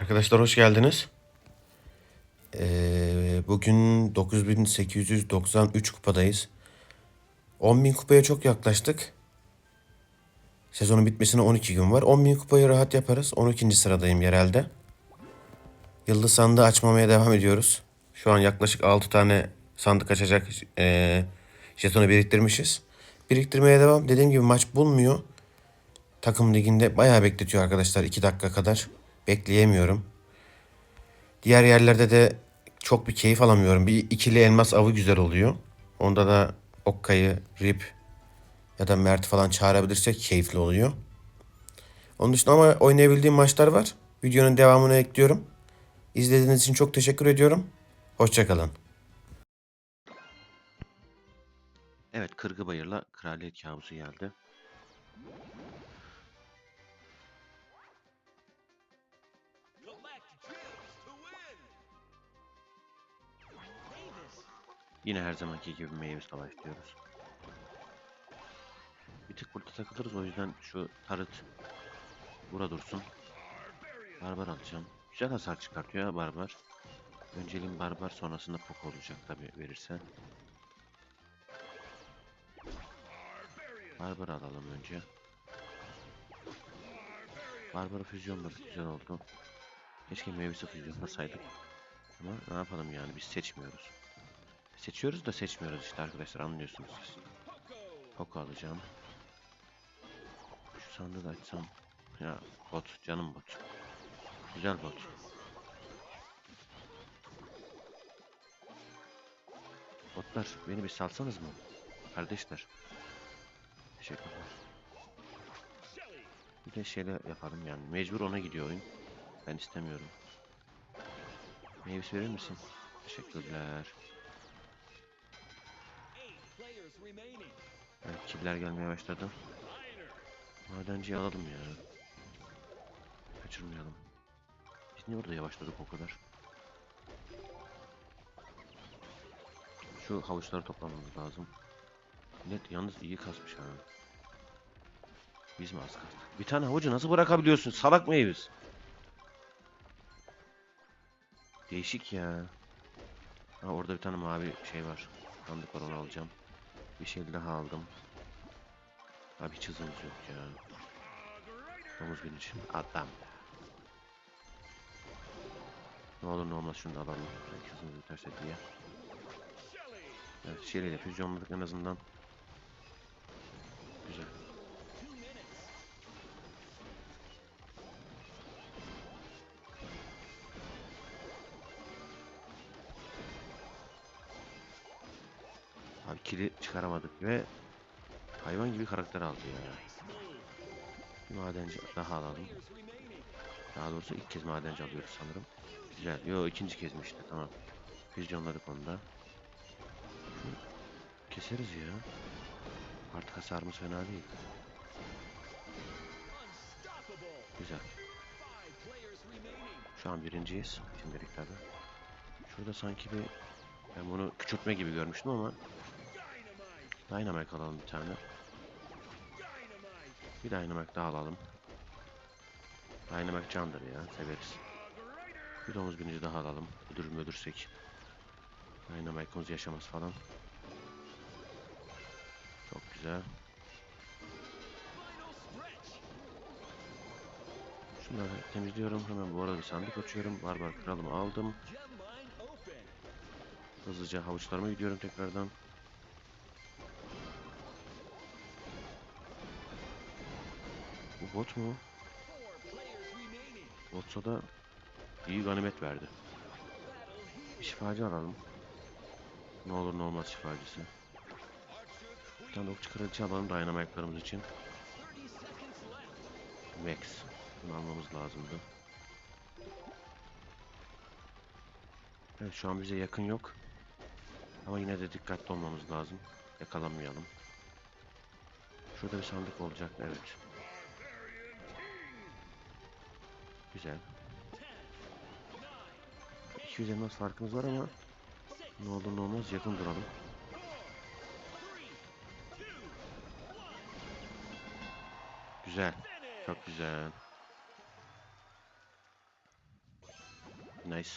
Arkadaşlar hoş geldiniz. Ee, bugün 9893 kupadayız. 10.000 kupaya çok yaklaştık. Sezonun bitmesine 12 gün var. 10.000 kupayı rahat yaparız. 12. sıradayım yerelde. Yıldız sandığı açmamaya devam ediyoruz. Şu an yaklaşık 6 tane sandık açacak ee, jetonu biriktirmişiz. Biriktirmeye devam. Dediğim gibi maç bulmuyor. Takım liginde bayağı bekletiyor arkadaşlar 2 dakika kadar. Bekleyemiyorum. Diğer yerlerde de çok bir keyif alamıyorum. Bir ikili elmas avı güzel oluyor. Onda da Okkay'ı, Rip ya da Mert falan çağırabilirsek keyifli oluyor. Onun dışında ama oynayabildiğim maçlar var. Videonun devamını ekliyorum. İzlediğiniz için çok teşekkür ediyorum. Hoşçakalın. Evet Kırgıbayır'la Kraliyet Kabusu geldi. Yine her zamanki gibi meyve savaşlıyoruz. Bir tık burada takılırız o yüzden şu tarıt bura dursun. Barbar alacağım. Güzel hasar çıkartıyor ya barbar. Önceliğim barbar sonrasında pok olacak tabi verirse. Barbar alalım önce. Barbar füzyonları güzel oldu. Keşke meyvesi füzyonlasaydık. Ama ne yapalım yani biz seçmiyoruz. Seçiyoruz da seçmiyoruz işte arkadaşlar anlıyorsunuz siz. Poco alacağım. Şu sandığı da açsam. Ya bot canım bot. Güzel bot. Botlar beni bir salsanız mı? Kardeşler. Teşekkürler. Bir de şeyle yapalım yani. Mecbur ona gidiyor oyun. Ben istemiyorum. Meyvesi verir misin? Teşekkürler. Killer gelmeye başladı. Madenciyi alalım ya. Kaçırmayalım. Biz niye orada yavaşladık o kadar? Şu havuçları toplamamız lazım. Net yalnız iyi kasmış ha. Biz mi az kastık? Bir tane havucu nasıl bırakabiliyorsun? Salak mıyız? Değişik ya. Ha orada bir tane mavi şey var. Sandık var onu alacağım. Bir şey daha aldım. Abi hiç hızımız yok ya. Domuz gün için. Adam. Ne olur ne olmaz şunu da alalım. Belki hızımız biterse diye. Evet şeyle füzyonladık en azından. Güzel. Abi kili çıkaramadık ve hayvan gibi karakter aldı ya. Bir madenci daha alalım. Daha doğrusu ilk kez madenci alıyoruz sanırım. Güzel. Yo ikinci kezmiş işte tamam. Füzyonladık onu da. Keseriz ya. Artık hasarımız fena değil. Güzel. Şu an birinciyiz. Şimdilik tabi. Şurada sanki bir ben bunu küçültme gibi görmüştüm ama Dynamite alalım bir tane. Bir Dynamite daha alalım. Dynamite candır ya severiz. Bir domuz binici daha alalım. Öldürür mü öldürsek. Dynamite'ımız yaşamaz falan. Çok güzel. Şunları temizliyorum. Hemen bu arada bir sandık açıyorum. Barbar kralımı aldım. Hızlıca havuçlarıma gidiyorum tekrardan. Bot mu? Botsa da iyi ganimet verdi. Bir şifacı alalım. Ne olur ne olmaz şifacısı. Bir tane okçu kraliçe alalım dynamite'larımız için. Max. Bunu almamız lazımdı. Evet şu an bize yakın yok. Ama yine de dikkatli olmamız lazım. Yakalanmayalım. Şurada bir sandık olacak. Evet. Güzel. 200 elmas farkımız var ama ne olur ne olmaz yakın duralım. Güzel. Çok güzel. Nice.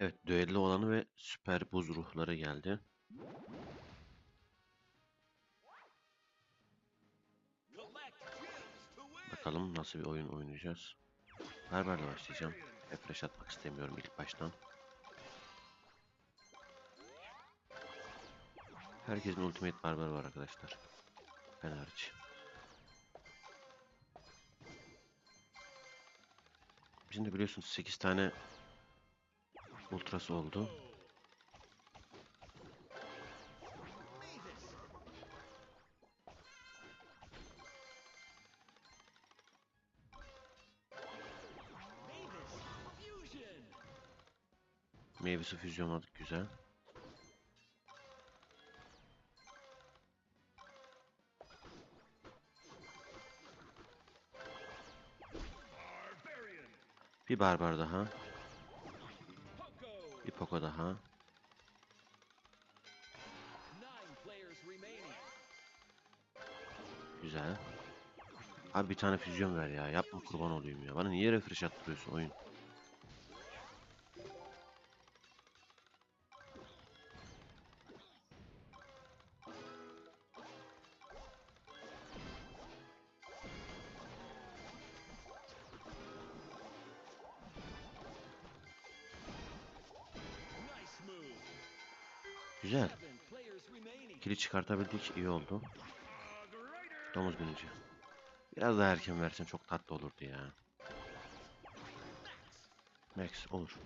Evet düello olanı ve süper buz ruhları geldi. Bakalım nasıl bir oyun oynayacağız. Berberle başlayacağım. Refresh atmak istemiyorum ilk baştan. Herkesin ultimate barber var arkadaşlar. Ben hariç. Bizim de biliyorsunuz 8 tane ultrası oldu. Meyvesi füzyonladık güzel. Barbarian. Bir barbar daha. Poco. Daha. Güzel. Abi bir tane füzyon ver ya. Yapma kurban olayım ya. Bana niye refresh attırıyorsun oyun? Kili çıkartabildik. iyi oldu. Domuz binici. Biraz daha erken versen çok tatlı olurdu ya. Max olur.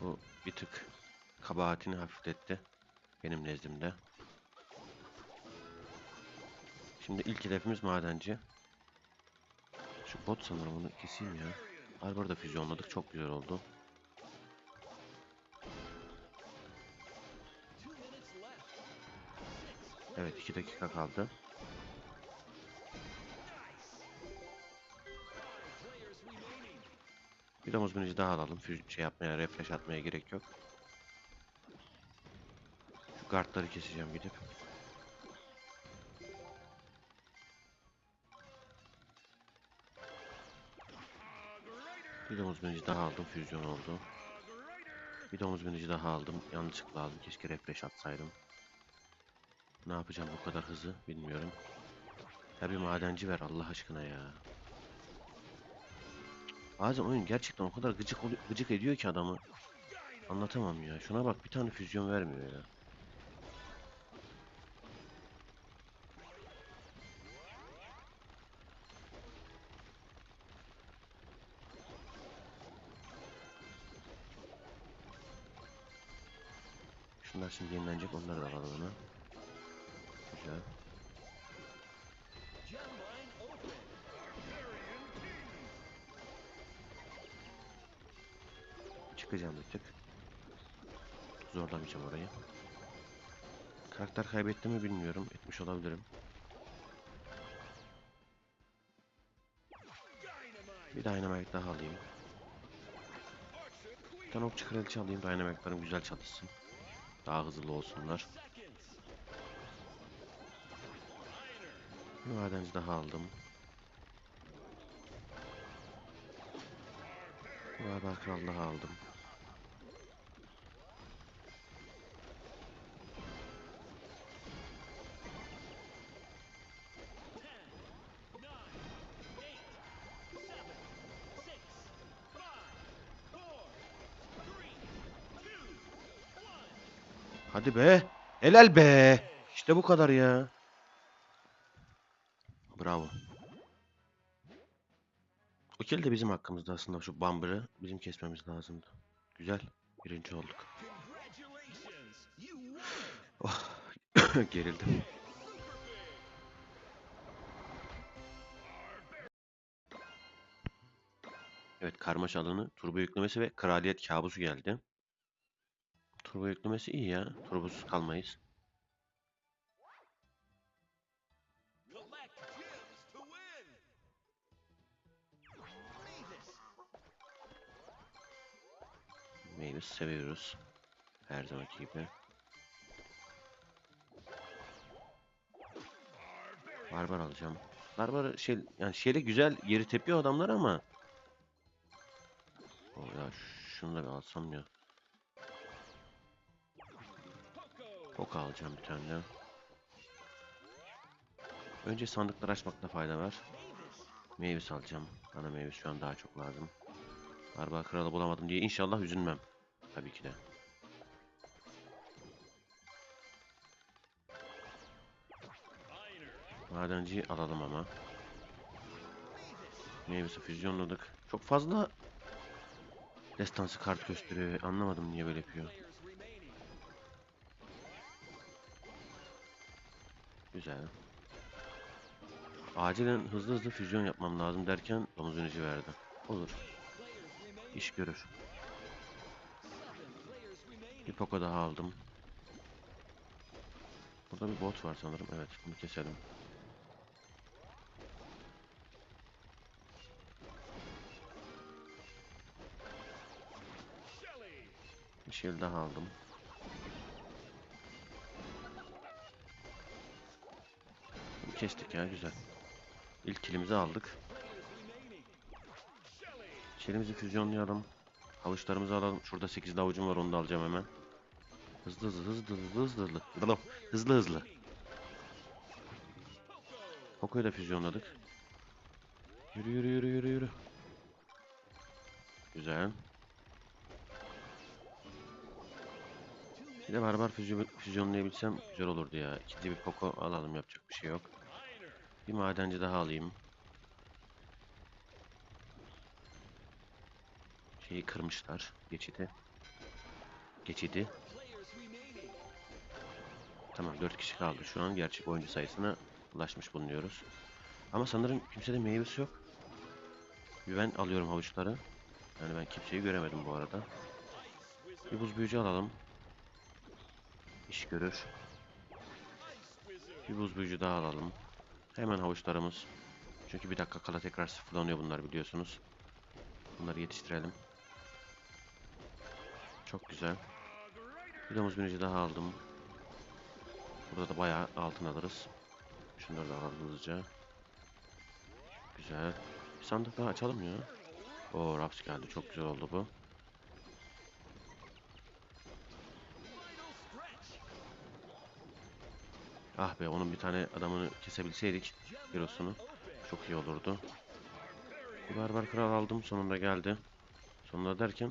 Bu bir tık kabahatini hafifletti. Benim nezdimde. Şimdi ilk hedefimiz madenci. Şu bot sanırım onu keseyim ya. Barbar'ı da füzyonladık. Çok güzel oldu. Evet 2 dakika kaldı. Bir domuz binici daha alalım. Şey yapmaya, refresh atmaya gerek yok. Şu guardları keseceğim gidip. Bir domuz binici daha aldım. Füzyon oldu. Bir domuz binici daha aldım. Yanlışlıkla aldım. Keşke refresh atsaydım. Ne yapacağım bu kadar hızlı bilmiyorum. Ya bir madenci ver Allah aşkına ya. Bazen oyun gerçekten o kadar gıcık gıcık ediyor ki adamı. Anlatamam ya. Şuna bak bir tane füzyon vermiyor ya. Şunlar şimdi yenilenecek. Onları da alalım hemen. Open. Çıkacağım bir tık. Zorlamayacağım orayı. Karakter kaybetti mi bilmiyorum. Etmiş olabilirim. Bir dynamite daha alayım. Bir tane okçu kraliçe alayım. Dynamite'larım güzel çalışsın. Daha hızlı olsunlar. Bir madenci daha aldım. Bir barbar kral daha aldım. Hadi be. Helal be. İşte bu kadar ya. Bravo. O kill de bizim hakkımızda aslında şu Bumber'ı bizim kesmemiz lazımdı. Güzel. Birinci olduk. Oh. Gerildim. Evet karmaşa alanı, turbo yüklemesi ve kraliyet kabusu geldi. Turbo yüklemesi iyi ya. Turbosuz kalmayız. Meyve seviyoruz. Her zamanki gibi. Barbar alacağım. Barbar şey yani şeyle güzel yeri tepiyor adamlar ama. O ya şunu da bir alsam ya. Poka alacağım bir tane. Önce sandıkları açmakta fayda var. Meyve alacağım. Bana meyve şu an daha çok lazım. Barbar kralı bulamadım diye inşallah üzülmem. Tabii ki de. Madenciyi alalım ama. Meyvesi füzyonladık. Çok fazla destansı kart gösteriyor. Anlamadım niye böyle yapıyor. Güzel. Acilen hızlı hızlı füzyon yapmam lazım derken domuz verdi. Olur. İş görür. Bir poko daha aldım. Burada bir bot var sanırım. Evet, bunu keselim. Bir şey daha aldım. Kestik ya güzel. İlk kilimizi aldık. Şelimizi füzyonlayalım. Havuçlarımızı alalım. Şurada 8 avucum var onu da alacağım hemen. Hızlı hızlı hızlı hızlı hızlı hızlı. Hızlı hızlı. hızlı. Hoko'yu da füzyonladık. Yürü yürü yürü yürü yürü. Güzel. Bir de barbar füzyonlayabilsem güzel olurdu ya. İkinci bir Poco alalım yapacak bir şey yok. Bir madenci daha alayım. Şeyi kırmışlar. Geçidi. Geçidi. Tamam 4 kişi kaldı şu an. Gerçek oyuncu sayısına ulaşmış bulunuyoruz. Ama sanırım kimsede meyvesi yok. Ben alıyorum havuçları. Yani ben kimseyi göremedim bu arada. Bir buz büyücü alalım. İş görür. Bir buz büyücü daha alalım. Hemen havuçlarımız. Çünkü bir dakika kala tekrar sıfırlanıyor bunlar biliyorsunuz. Bunları yetiştirelim. Çok güzel. Bir domuz büyücü daha aldım. Burada da bayağı altın alırız. Şunları da alalım hızlıca. Güzel. Bir sandık daha açalım ya. Oo Raps geldi. Çok güzel oldu bu. Ah be onun bir tane adamını kesebilseydik. Hero'sunu. Çok iyi olurdu. Bir barbar kral aldım. Sonunda geldi. Sonunda derken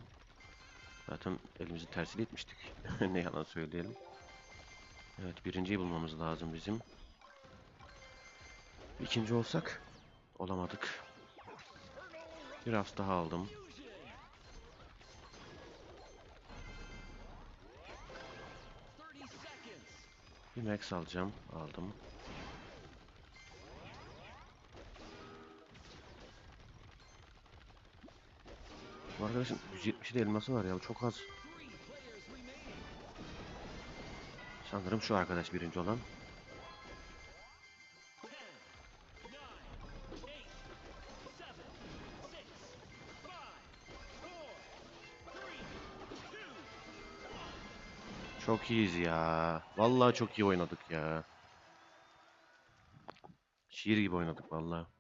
zaten elimizi tersiyle etmiştik. ne yalan söyleyelim. Evet birinciyi bulmamız lazım bizim. İkinci olsak olamadık. Bir hafta daha aldım. Bir max alacağım. Aldım. Bu arkadaşın 170 de elması var ya. Çok az. Sanırım şu arkadaş birinci olan. Çok iyiyiz ya. Vallahi çok iyi oynadık ya. Şiir gibi oynadık vallahi.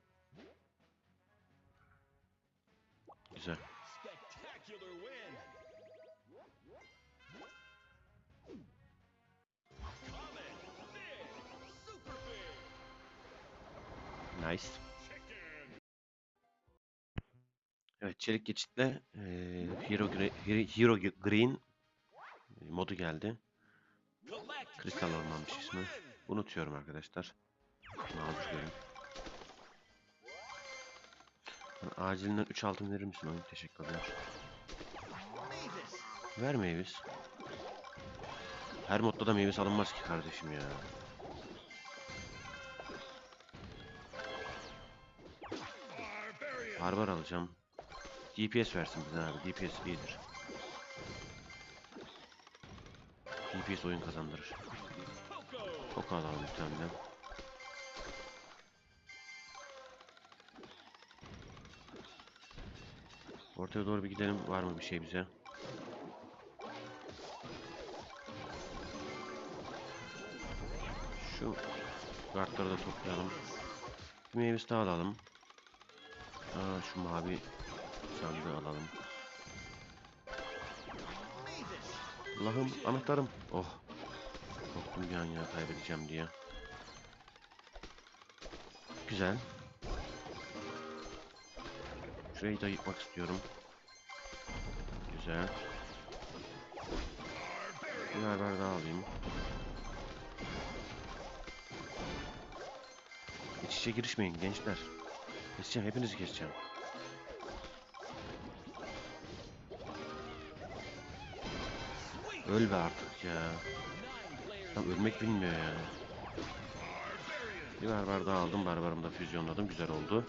Nice. Evet çelik geçitle eee, Hero, Hero- Green modu geldi. Kristal Ormanmış ismi. Unutuyorum arkadaşlar. Mazur görün. Acilinden 3 altın verir misin oyun? Teşekkürler. Ver meyvis. Her modda da meyvis alınmaz ki kardeşim ya. Barbar alacağım. DPS versin bize abi. DPS iyidir. DPS oyun kazandırır. Çok alalım bir tane. Ortaya doğru bir gidelim. Var mı bir şey bize? Şu kartları da toplayalım. Bir Meyvesi de alalım. Aa, şu mavi sandığı alalım. Allah'ım anahtarım. Oh. Korktum bir an ya kaybedeceğim diye. Güzel. Şurayı da yıkmak istiyorum. Güzel. Bir haber daha alayım. İç içe girişmeyin gençler. Keseceğim hepinizi keseceğim. Öl be artık ya. Tam ölmek bilmiyor ya. Bir barbar daha aldım. Barbarımı da füzyonladım. Güzel oldu.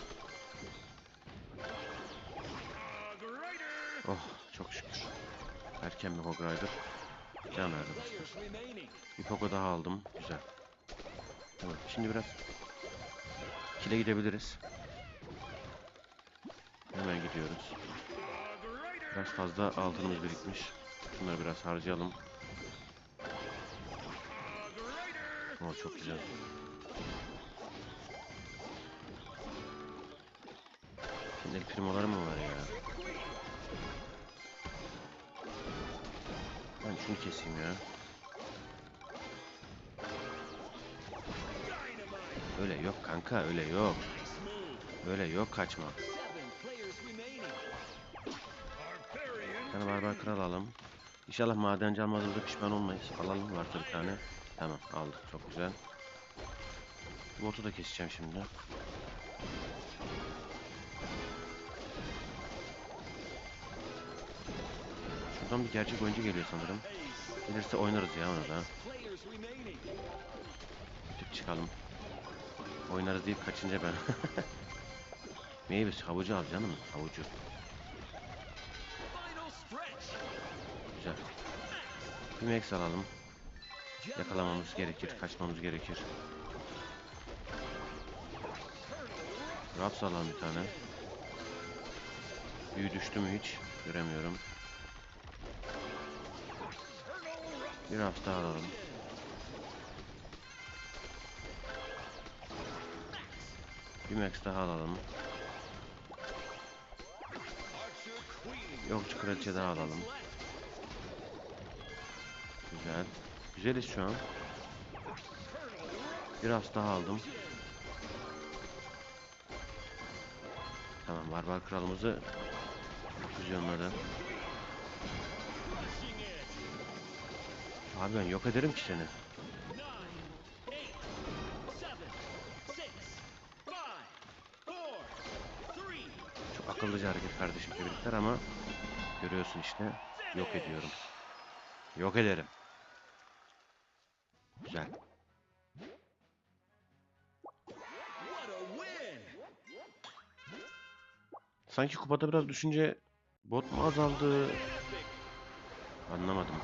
Oh çok şükür. Erken bir Hog Rider. Can arkadaşlar. Bir Poco daha aldım. Güzel. Şimdi biraz kile gidebiliriz. Hemen gidiyoruz. Biraz fazla altınımız birikmiş. Şunları biraz harcayalım. Oh çok güzel. Şimdi el primoları mı var ya? Ben şunu keseyim ya. Öyle yok kanka öyle yok. Öyle yok kaçma. Tane barbar kral alalım. İnşallah madenci almadığımızda pişman olmayız. Alalım varsa bir tane. Tamam aldık çok güzel. Botu da keseceğim şimdi. Şuradan bir gerçek oyuncu geliyor sanırım. Gelirse oynarız ya onu da. Tip çıkalım. Oynarız deyip kaçınca ben. Meyvesi havucu al canım. Havucu. Güzel. Bir max alalım. Yakalamamız gerekir. Kaçmamız gerekir. Raps alalım bir tane. Büyü düştü mü hiç? Göremiyorum. Bir Raps daha alalım. Bir max daha alalım. Yokçu kraliçe daha alalım. Güzel. Güzeliz şu an. Bir Raps daha aldım. Tamam barbar kralımızı füzyonladı. Abi ben yok ederim ki seni. Çok akıllıca hareket kardeşim tebrikler ama görüyorsun işte yok ediyorum. Yok ederim. Güzel. Sanki kupada biraz düşünce bot mu azaldı? Anlamadım.